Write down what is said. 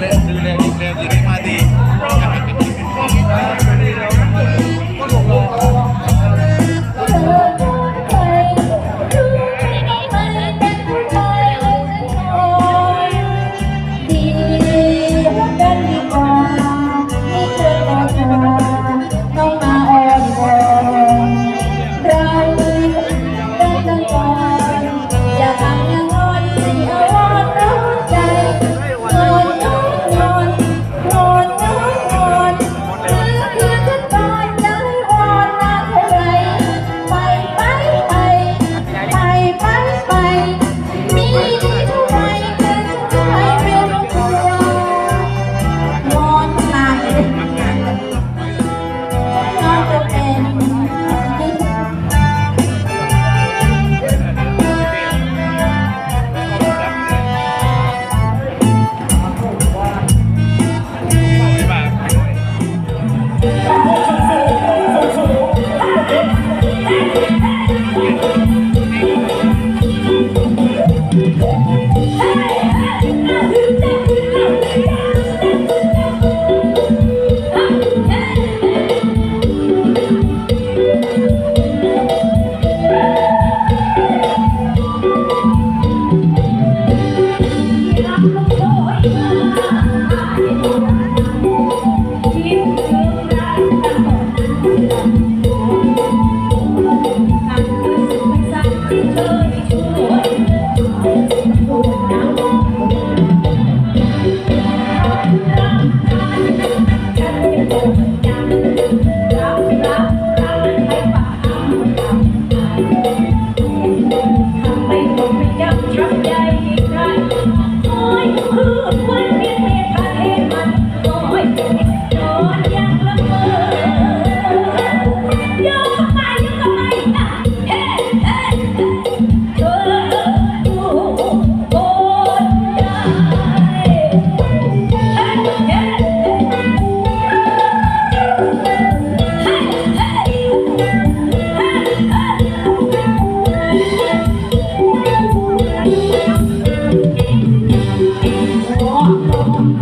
let's do that, let's do that. Oh,